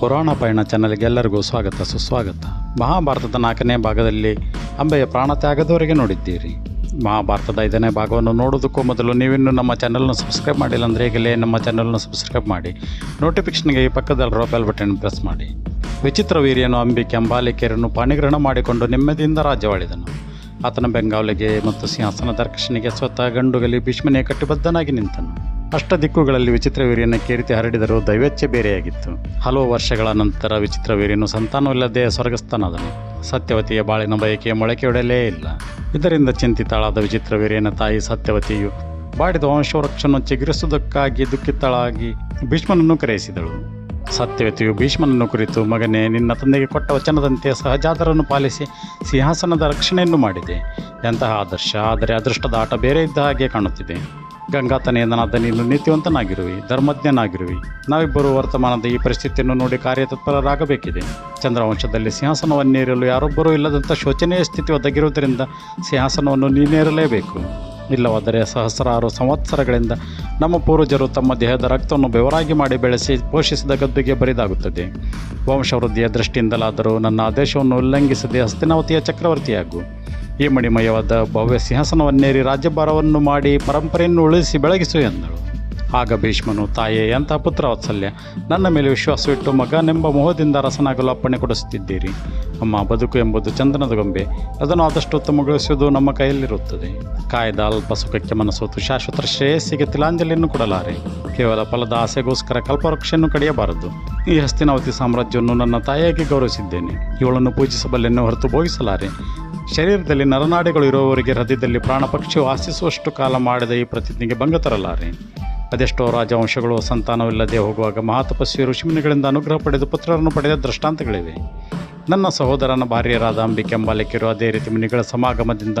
ಪುರಾಣ ಪಯಣ ಚಾನಲ್ಗೆ ಎಲ್ಲರಿಗೂ ಸ್ವಾಗತ, ಸುಸ್ವಾಗತ. ಮಹಾಭಾರತದ ನಾಲ್ಕನೇ ಭಾಗದಲ್ಲಿ ಅಂಬೆಯ ಪ್ರಾಣ ತ್ಯಾಗದವರೆಗೆ ನೋಡಿದ್ದೀರಿ. ಮಹಾಭಾರತದ ಐದನೇ ಭಾಗವನ್ನು ನೋಡೋದಕ್ಕೂ ಮೊದಲು ನೀವಿನ್ನೂ ನಮ್ಮ ಚಾನಲ್ನ ಸಬ್ಸ್ಕ್ರೈಬ್ ಮಾಡಿಲ್ಲ ಅಂದರೆ ಈಗಲೇ ನಮ್ಮ ಚಾನಲ್ನ ಸಬ್ಸ್ಕ್ರೈಬ್ ಮಾಡಿ. ನೋಟಿಫಿಕೇಷನ್ಗೆ ಈ ಪಕ್ಕದಲ್ಲಿರೋ ಬೆಲ್ ಬಟನ್ ಪ್ರೆಸ್ ಮಾಡಿ. ವಿಚಿತ್ರ ವೀರ್ಯನು ಅಂಬಿಕೆ ಅಂಬಾಲಿಕೆಯರನ್ನು ಪಾಣಿಗ್ರಹಣ ಮಾಡಿಕೊಂಡು ನೆಮ್ಮದಿಯಿಂದ ರಾಜ್ಯವಾಳಿದನು. ಆತನ ಬೆಂಗಾವಲಿಗೆ ಮತ್ತು ಸಿಂಹಾಸನ ರಕ್ಷಣೆಗೆ ಸ್ವತಃ ಗಂಡುಗಲಿ ಭೀಷ್ಮನೇ ಕಟ್ಟಿಬದ್ಧನಾಗಿ ನಿಂತನು. ಅಷ್ಟ ದಿಕ್ಕುಗಳಲ್ಲಿ ವಿಚಿತ್ರ ವೀರ್ಯನ ಕೀರ್ತಿ ಹರಡಿದರೂ ದೈವೇಚ್ಛ ಬೇರೆಯಾಗಿತ್ತು. ಹಲವು ವರ್ಷಗಳ ನಂತರ ವಿಚಿತ್ರ ವೀರ್ಯನು ಸಂತಾನವಿಲ್ಲದೆ ಸ್ವರ್ಗಸ್ಥನಾದನು. ಸತ್ಯವತಿಯ ಬಾಳಿನ ಬಯಕೆಯ ಮೊಳಕೆಯೊಡಲೇ ಇಲ್ಲ. ಇದರಿಂದ ಚಿಂತಿತಳಾದ ವಿಚಿತ್ರ ವೀರ್ಯನ ತಾಯಿ ಸತ್ಯವತಿಯು ಬಾಡಿದ ವಂಶವೃಕ್ಷನ್ನು ಚಿಗುರಿಸುವುದಕ್ಕಾಗಿ ದುಃಖಿತಳಾಗಿ ಭೀಷ್ಮನನ್ನು ಕರೆಯಿಸಿದಳು. ಸತ್ಯವತಿಯು ಭೀಷ್ಮನನ್ನು ಕುರಿತು, ಮಗನೇ, ನಿನ್ನ ತಂದೆಗೆ ಕೊಟ್ಟ ವಚನದಂತೆ ಸಹಜಾತರನ್ನು ಪಾಲಿಸಿ ಸಿಂಹಾಸನದ ರಕ್ಷಣೆಯನ್ನು ಮಾಡಿದೆ. ಎಂತಹ ಆದರ್ಶ, ಆದರೆ ಅದೃಷ್ಟದ ಆಟ ಬೇರೆ ಇದ್ದ ಹಾಗೆ ಕಾಣುತ್ತಿದೆ. ಗಂಗಾತನೆಯನಾದ ನೀನು ನೀತಿವಂತನಾಗಿರುವಿ, ಧರ್ಮಜ್ಞನಾಗಿರುವಿ. ನಾವಿಬ್ಬರು ವರ್ತಮಾನದ ಈ ಪರಿಸ್ಥಿತಿಯನ್ನು ನೋಡಿ ಕಾರ್ಯತತ್ಪರರಾಗಬೇಕಿದೆ. ಚಂದ್ರವಂಶದಲ್ಲಿ ಸಿಂಹಾಸನವನ್ನೇರಲು ಯಾರೊಬ್ಬರೂ ಇಲ್ಲದಂಥ ಶೋಚನೀಯ ಸ್ಥಿತಿ ಒದಗಿರುವುದರಿಂದ ಸಿಂಹಾಸನವನ್ನು ನೀನೇರಲೇಬೇಕು. ಇಲ್ಲವಾದರೆ ಸಹಸ್ರಾರು ಸಂವತ್ಸರಗಳಿಂದ ನಮ್ಮ ಪೂರ್ವಜರು ತಮ್ಮ ದೇಹದ ರಕ್ತವನ್ನು ಬೆವರಾಗಿ ಮಾಡಿ ಬೆಳೆಸಿ ಪೋಷಿಸಿದ ಗದ್ದುಗೆ ಬರಿದಾಗುತ್ತದೆ. ವಂಶವೃದ್ಧಿಯ ದೃಷ್ಟಿಯಿಂದಲಾದರೂ ನನ್ನ ಆದೇಶವನ್ನು ಉಲ್ಲಂಘಿಸದೆ ಹಸ್ತಿನಾವತಿಯ ಚಕ್ರವರ್ತಿಯಾಗು. ಈ ಮಣಿಮಯವಾದ ಭವ್ಯ ಸಿಂಹಾಸನವನ್ನೇರಿ ರಾಜ್ಯಭಾರವನ್ನು ಮಾಡಿ ಪರಂಪರೆಯನ್ನು ಉಳಿಸಿ ಬೆಳಗಿಸು ಎಂದಳು. ಆಗ ಭೀಷ್ಮನು, ತಾಯೇ ಎಂತಹ ಪುತ್ರ ವಾತ್ಸಲ್ಯ? ನನ್ನ ಮೇಲೆ ವಿಶ್ವಾಸವಿಟ್ಟು ಮಗನೆಂಬ ಮೋಹದಿಂದ ರಸನಾಗಲು ಅಪ್ಪಣೆ ಕೊಡಿಸುತ್ತಿದ್ದೀರಿ. ಅಮ್ಮ, ಬದುಕು ಎಂಬುದು ಚಂದನದ ಗೊಂಬೆ. ಅದನ್ನು ಆದಷ್ಟು ಉತ್ತಮಗೊಳಿಸುವುದು ನಮ್ಮ ಕೈಯಲ್ಲಿರುತ್ತದೆ. ಕಾಯ್ದ ಅಲ್ಪ ಸುಖಕ್ಕೆ ಮನಸ್ಸೋತು ಶಾಶ್ವತ ಶ್ರೇಯಸ್ಸಿಗೆ ತಿಲಾಂಜಲಿಯನ್ನು ಕೊಡಲಾರೆ. ಕೇವಲ ಫಲದ ಆಸೆಗೋಸ್ಕರ ಕಲ್ಪವೃಕ್ಷೆಯನ್ನು ಕಡಿಯಬಾರದು. ಈ ಹಸ್ತಿನಾವತಿ ಸಾಮ್ರಾಜ್ಯವನ್ನು ನನ್ನ ತಾಯಿಯಾಗಿ ಗೌರವಿಸಿದ್ದೇನೆ. ಇವಳನ್ನು ಪೂಜಿಸಬಲ್ಲೆನ್ನು ಹೊರತು ಭೋಗಿಸಲಾರೆ. ಶರೀರದಲ್ಲಿ ನರನಾಡಿಗಳು ಇರುವವರಿಗೆ ಹೃದಯದಲ್ಲಿ ಪ್ರಾಣಪಕ್ಷಿ ವಾಸಿಸುವಷ್ಟು ಕಾಲ ಮಾಡಿದ ಈ ಪ್ರತಿಜ್ಞೆಗೆ ಭಂಗ ತರಲಾರೆ. ಅದೆಷ್ಟೋ ರಾಜವಂಶಗಳು ಸಂತಾನವಿಲ್ಲದೆ ಹೋಗುವಾಗ ಮಹಾತಪಸ್ವಿ ಋಷಿಮುನಿಗಳಿಂದ ಅನುಗ್ರಹ ಪಡೆದು ಪುತ್ರರನ್ನು ಪಡೆದ ದೃಷ್ಟಾಂತಗಳಿವೆ. ನನ್ನ ಸಹೋದರನ ಭಾರ್ಯರಾದ ಅಂಬಿಕೆ ಅಂಬಾಲಿಕೆಯರು ಅದೇ ರೀತಿ ಮುನಿಗಳ ಸಮಾಗಮದಿಂದ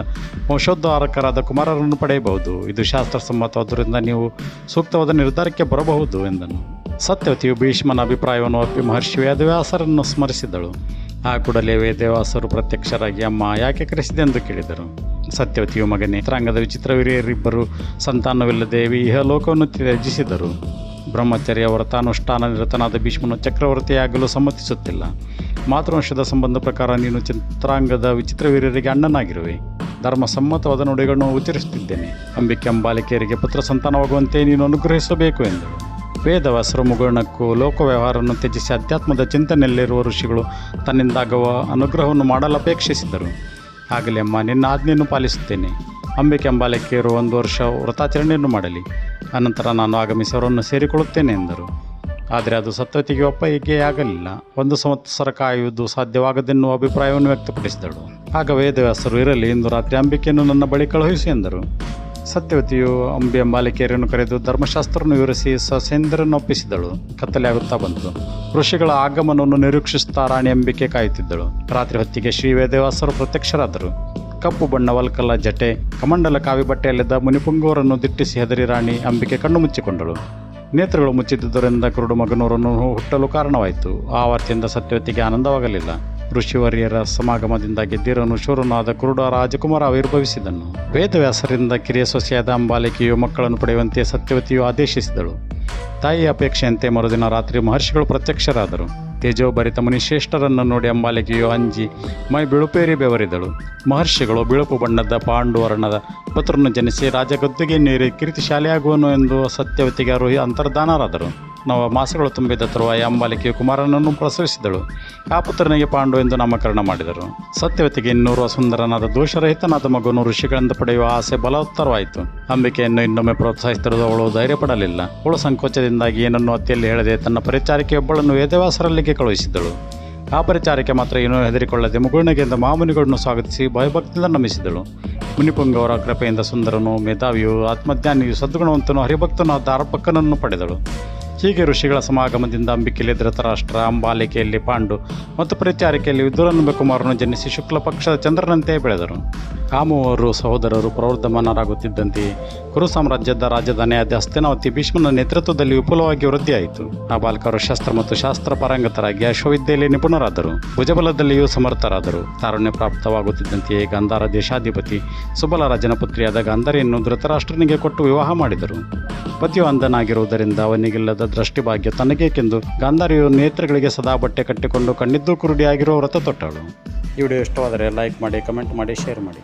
ವಂಶೋದ್ಧಾರಕರಾದ ಕುಮಾರರನ್ನು ಪಡೆಯಬಹುದು. ಇದು ಶಾಸ್ತ್ರಸಮ್ಮತವಾದ್ದರಿಂದ ನೀವು ಸೂಕ್ತವಾದ ನಿರ್ಧಾರಕ್ಕೆ ಬರಬಹುದು ಎಂದನು. ಸತ್ಯವತಿಯು ಭೀಷ್ಮನ ಅಭಿಪ್ರಾಯವನ್ನು ಒಪ್ಪಿ ಮಹರ್ಷಿ ವೇದವ್ಯಾಸರನ್ನು ಸ್ಮರಿಸಿದಳು. ಆ ಕೂಡಲೇ ವೇದವ್ಯಾಸರು ಪ್ರತ್ಯಕ್ಷರಾಗಿ ಅಮ್ಮ, ಯಾಕೆ ಕರೆಸಿದೆ ಎಂದು ಕೇಳಿದರು. ಸತ್ಯವತಿಯು ಮಗನೇ ಚಿತ್ರಾಂಗದ ವಿಚಿತ್ರ ವೀರ್ಯರಿಬ್ಬರು ಸಂತಾನವಿಲ್ಲದೆ ಇಹಲೋಕವನ್ನು ತ್ಯಜಿಸಿದರು. ಬ್ರಹ್ಮಚರ್ಯ ವ್ರತಾನುಷ್ಠಾನ ನಿರತನಾದ ಭೀಷ್ಮನು ಚಕ್ರವರ್ತಿಯಾಗಲು ಸಮ್ಮತಿಸುತ್ತಿಲ್ಲ. ಮಾತೃವಂಶದ ಸಂಬಂಧ ಪ್ರಕಾರ ನೀನು ಚಿತ್ರಾಂಗದ ವಿಚಿತ್ರ ವೀರ್ಯರಿಗೆ ಅಣ್ಣನಾಗಿರುವೆ. ಧರ್ಮಸಮ್ಮತವಾದ ನುಡಿಗಳನ್ನು ಉಚ್ಚರಿಸುತ್ತಿದ್ದೇನೆ. ಅಂಬಿಕೆ ಅಂಬಾಲಿಕೆಯರಿಗೆ ಪುತ್ರ ಸಂತಾನವಾಗುವಂತೆ ನೀನು ಅನುಗ್ರಹಿಸಬೇಕು ಎಂದಳು. ವೇದವಾಸರು ಲೋಕ ವ್ಯವಹಾರವನ್ನು ತ್ಯಜಿಸಿ ಅಧ್ಯಾತ್ಮದ ಚಿಂತನೆಯಲ್ಲಿರುವ ಋಷಿಗಳು ತನ್ನಿಂದಾಗುವ ಅನುಗ್ರಹವನ್ನು ಮಾಡಲು ಅಪೇಕ್ಷಿಸಿದರು ಆಗಲಿ ಅಮ್ಮ, ನಿನ್ನ ಆಜ್ಞೆಯನ್ನು ಪಾಲಿಸುತ್ತೇನೆ. ಅಂಬಿಕೆ ಅಂಬಾಲಕಿಯರು ಒಂದು ವರ್ಷ ವ್ರತಾಚರಣೆಯನ್ನು ಮಾಡಲಿ. ಅನಂತರ ನಾನು ಆಗಮಿಸಿ ಅವರನ್ನು ಸೇರಿಕೊಳ್ಳುತ್ತೇನೆ ಎಂದರು. ಆದರೆ ಅದು ಸತ್ವತಿಗೆ ಒಪ್ಪಿಗೆ ಆಗಲಿಲ್ಲ ಒಂದು ಸಂವತ್ಸರ ಕಾಯುವುದು ಸಾಧ್ಯವಾಗದೆನ್ನುವ ಅಭಿಪ್ರಾಯವನ್ನು ವ್ಯಕ್ತಪಡಿಸಿದಳು. ಆಗ ವೇದವ್ಯಾಸರು, ಇರಲಿ, ಇಂದು ರಾತ್ರಿ ಅಂಬಿಕೆಯನ್ನು ನನ್ನ ಬಳಿ ಕಳುಹಿಸಿ ಎಂದರು. ಸತ್ಯವತಿಯು ಅಂಬಿ ಅಂಬಾಲಿಕೆಯರನ್ನು ಕರೆದು ಧರ್ಮಶಾಸ್ತ್ರವನ್ನು ವಿವರಿಸಿ ಸಸೇಂದ್ರನೊಪ್ಪಿಸಿದಳು ಕತ್ತಲೆಯಾಗುತ್ತಾ ಬಂತು. ಋಷಿಗಳ ಆಗಮನವನ್ನು ನಿರೀಕ್ಷಿಸುತ್ತಾ ರಾಣಿ ಅಂಬಿಕೆ ಕಾಯುತ್ತಿದ್ದಳು. ರಾತ್ರಿ ಹೊತ್ತಿಗೆ ಶ್ರೀ ವೇದೇವಾಸರು ಪ್ರತ್ಯಕ್ಷರಾದರು. ಕಪ್ಪು ಬಣ್ಣ ವಲ್ಕಲ್ಲ ಜಟೆ, ಕಮಂಡಲ ಕಾವಿ ಬಟ್ಟೆಯಲ್ಲಿದ್ದ ಮುನಿಪುಂಗವರನ್ನು ದಿಟ್ಟಿಸಿ ಹೆದರಿ ರಾಣಿ ಅಂಬಿಕೆ ಕಣ್ಣು ಮುಚ್ಚಿಕೊಂಡಳು. ನೇತ್ರಗಳು ಮುಚ್ಚಿದ್ದುದರಿಂದ ಕುರುಡು ಮಗನೂರನ್ನು ಹುಟ್ಟಲು ಕಾರಣವಾಯಿತು. ಆ ವಾರ್ತೆಯಿಂದ ಸತ್ಯವತಿಗೆ ಆನಂದವಾಗಲಿಲ್ಲ. ಋಷಿವರ್ಯರ ಸಮಾಗಮದಿಂದ ಗೆದ್ದಿರನು ಶೂರನಾದ ಕುರುಡ ರಾಜಕುಮಾರ ಆವಿರ್ಭವಿಸಿದನು. ವೇದವ್ಯಾಸರಿಂದ ಕಿರಿಯ ಸೊಸೆಯಾದ ಅಂಬಾಲಿಕೆಯು ಮಕ್ಕಳನ್ನು ಪಡೆಯುವಂತೆ ಸತ್ಯವತಿಯು ಆದೇಶಿಸಿದಳು. ತಾಯಿಯ ಅಪೇಕ್ಷೆಯಂತೆ ಮರುದಿನ ರಾತ್ರಿ ಮಹರ್ಷಿಗಳು ಪ್ರತ್ಯಕ್ಷರಾದರು. ತೇಜೋಭರಿತ ಮುನಿಶ್ರೇಷ್ಠರನ್ನು ನೋಡಿ ಅಂಬಾಲಿಕೆಯು ಅಂಜಿ ಮೈ ಬಿಳುಪೇರಿ ಬೆವರಿದಳು. ಮಹರ್ಷಿಗಳು ಬಿಳುಪು ಬಣ್ಣದ ಪಾಂಡುವರ್ಣದ ಪುತ್ರನ್ನು ಜನಿಸಿ ರಾಜಗದ್ದುಗೆ ನೀರಿ ಕೀರ್ತಿಶಾಲಿಯಾಗುವನು ಎಂದು ಸತ್ಯವತಿಗೆ ಅವರು ಅಂತರ್ಧಾನರಾದರು ನವ ಮಾಸಗಳು ತುಂಬಿದ ತರುವಾಯ ಅಂಬಾಲಿಕೆಯು ಕುಮಾರನನ್ನು ಪ್ರಸವಿಸಿದಳು. ಆ ಪುತ್ರನಿಗೆ ಪಾಂಡು ಎಂದು ನಾಮಕರಣ ಮಾಡಿದರು. ಸತ್ಯವತಿಗೆ ಇನ್ನೂರು ಸುಂದರನಾದ ದೋಷರಹಿತನಾದ ಮಗುವನ್ನು ಋಷಿಗಳಿಂದ ಪಡೆಯುವ ಆಸೆ ಬಲವತ್ತರವಾಯಿತು ಅಂಬಿಕೆಯನ್ನು ಇನ್ನೊಮ್ಮೆ ಪ್ರೋತ್ಸಾಹಿಸುತ್ತಿರುವುದು ಅವಳು ಧೈರ್ಯ ಪಡಲಿಲ್ಲ ಅವಳು ಸಂಕೋಚದಿಂದಾಗಿ ಏನನ್ನು ಅತಿಯಲ್ಲಿ ಹೇಳದೆ ತನ್ನ ಪರಿಚಾರಿಕೆಯೊಬ್ಬಳನ್ನು ವೇದವ್ಯಾಸರಲ್ಲಿಗೆ ಕಳುಹಿಸಿದಳು ಆ ಮಾತ್ರ ಏನೂ ಹೆದರಿಕೊಳ್ಳದೆ ಮುಗುಳ್ನಗೆಯಿಂದ ಮಾಮುನಿಗಳನ್ನು ಸ್ವಾಗತಿಸಿ ಭಯಭಕ್ತಿಯಿಂದ ನಮಿಸಿದಳು. ಮುನಿಪುಂಗವರ ಕೃಪೆಯಿಂದ ಸುಂದರನು ಮೇಧಾವಿಯು ಆತ್ಮಜ್ಞಾನಿಯು ಸದ್ಗುಣವಂತನು ಹರಿಭಕ್ತನಾದ ಅರ್ಪಕ್ಕನನ್ನು ಪಡೆದಳು. ಹೀಗೆ ಋಷಿಗಳ ಸಮಾಗಮದಿಂದ ಅಂಬಿಕೆಯಲ್ಲಿ ಧೃತರಾಷ್ಟ್ರ ಅಂಬಾಲಿಕೆಯಲ್ಲಿ ಪಾಂಡು ಮತ್ತು ಪ್ರತ್ಯಾರಿಕೆಯಲ್ಲಿ ವಿದುರನ್ನುಬ ಕುಮಾರನು ಜನಿಸಿ ಶುಕ್ಲ ಪಕ್ಷದ ಚಂದ್ರನಂತೆ ಬೆಳೆದರು. ಆ ಮೂವರು ಸಹೋದರರು ಪ್ರವರ್ಧಮಾನರಾಗುತ್ತಿದ್ದಂತೆಯೇ ಕುರು ಸಾಮ್ರಾಜ್ಯದ ರಾಜಧಾನಿಯಾದ ಹಸ್ತಿನಾವತಿ ಭೀಷ್ಮನ ನೇತೃತ್ವದಲ್ಲಿ ವಿಪುಲವಾಗಿ ವೃದ್ಧಿಯಾಯಿತು. ಆ ಬಾಲಕರು ಶಸ್ತ್ರ ಮತ್ತು ಶಾಸ್ತ್ರ ಪರಂಗತರಾಗಿ ಅಶ್ವವಿದ್ಯೆಯಲ್ಲಿ ನಿಪುಣರಾದರು. ಭುಜಬಲದಲ್ಲಿಯೂ ಸಮರ್ಥರಾದರು. ತಾರುಣ್ಯ ಪ್ರಾಪ್ತವಾಗುತ್ತಿದ್ದಂತೆಯೇ ಗಂಧಾರ ದೇಶಾಧಿಪತಿ ಸುಬಲ ರಾಜನ ಪುತ್ರಿಯಾದ ಗಾಂಧಾರಿಯನ್ನು ಧೃತರಾಷ್ಟ್ರನಿಗೆ ಕೊಟ್ಟು ವಿವಾಹ ಮಾಡಿದರು. ಪತಿಯು ಅಂಧನಾಗಿರುವುದರಿಂದ ಅವನಿಗಿಲ್ಲದ ದೃಷ್ಟಿಭಾಗ್ಯ ತನಗೇಕೆಂದು ಗಾಂಧಾರಿಯು ನೇತ್ರಗಳಿಗೆ ಸದಾ ಬಟ್ಟೆ ಕಟ್ಟಿಕೊಂಡು ಕಣ್ಣಿದ್ದು ಕುರುಡಿಯಾಗಿರೋ ವ್ರತ ತೊಟ್ಟಳು. ಈ ವಿಡಿಯೋ ಇಷ್ಟವಾದರೆ ಲೈಕ್ ಮಾಡಿ, ಕಮೆಂಟ್ ಮಾಡಿ, ಶೇರ್ ಮಾಡಿ.